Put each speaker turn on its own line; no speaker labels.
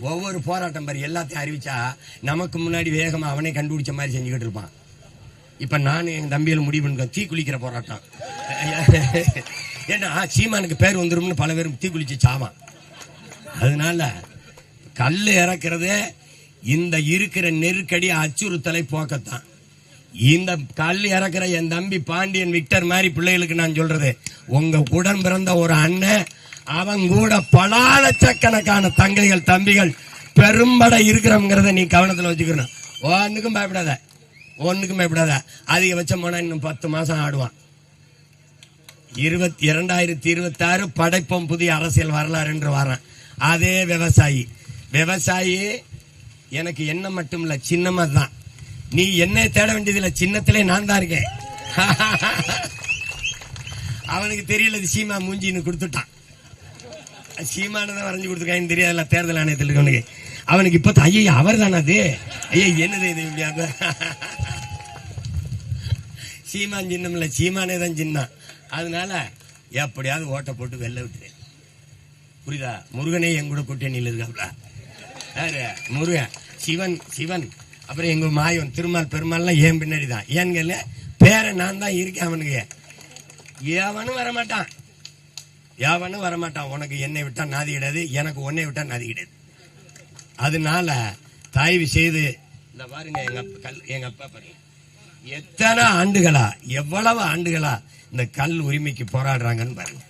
ஒவ்வொரு போராட்டம் பாரு எல்லாத்தையும் அறிவிச்சா நமக்கு முன்னாடி வேகமா அவனே கண்டுபிடிச்ச மாதிரி செஞ்சுக்கிட்டு இருப்பான். இப்ப நானும் என் தம்பியில முடிவு பண்ணிருக்கோம் தீ குளிக்கிற போராட்டம். ஏன்னா சீமானுக்கு பேர் வந்துரும்னு பல பேரும் தீ குளிச்சு சாவான். அதனால கல் இறக்குறது இந்த இருக்கிற நெருக்கடி அச்சுறுத்தலை போக்கத்தான். இந்த கல் இறக்குற என் தம்பி பாண்டியன் விக்டர் மாதிரி பிள்ளைகளுக்கு நான் சொல்றது உங்க உடன் பிறந்த ஒரு அண்ணன் அவன் கூட பல லட்சக்கணக்கான தங்கைகள் தம்பிகள் பெரும்பட இருக்கிறவங்கிறத நீ கவனத்தில் வச்சுக்கணும். ஒன்றுக்கும் பயப்படாத. ஒன்றுக்கும் பயப்படாத. அதிகபட்சம் போனா இன்னும் பத்து மாசம் ஆடுவான். இருபத்தி இரண்டாயிரத்தி இருபத்தி ஆறு படைப்போம் புதிய அரசியல் வரலாறு என்று வரேன். அதே விவசாயி. விவசாயி எனக்கு என்ன மட்டும் இல்லை சின்னமாக தான் நீ என்னை தேட வேண்டியதில்லை சின்னத்திலே நான் தான் இருக்கேன். அவனுக்கு தெரியல இது சீமா மூஞ்சின்னு கொடுத்துட்டான். சீமானதான் வரைஞ்சு கொடுத்துருக்கான்னு தெரியாதுல்ல தேர்தல் ஆணையத்தில் இருக்கவனுக்கு. அவனுக்கு இப்ப ஐயா அவர் தானே அது? ஐயா என்னது இது இப்படியா சீமான் சின்னம் இல்ல சீமானே தான் சின்னம். அதனால எப்படியாவது ஓட்டை போட்டு வெளில விட்டுரு. புரியுதா? முருகனே என் கூட கூட்டணியில் இருக்காப்ல. யாரு? முருகன். சிவன் சிவன். அப்புறம் எங்க மாயன் திருமால் பெருமாள்லாம் ஏன் பின்னாடி தான் ஏன்னு பேரை நான் தான் இருக்கேன் அவனுக்கு. எவனும் வரமாட்டான். யாவனும் வரமாட்டான். உனக்கு என்னை விட்டா நாதி கிடையாது எனக்கு உன்னை விட்டா நாதி கிடையாது அதனால தயவு செய்து இந்த பாருங்க எங்க கல் எங்க அப்பா பாருங்க. எத்தனை ஆண்டுகளா எவ்வளவு ஆண்டுகளா இந்த கல் உரிமைக்கு போராடுறாங்கன்னு பாருங்க.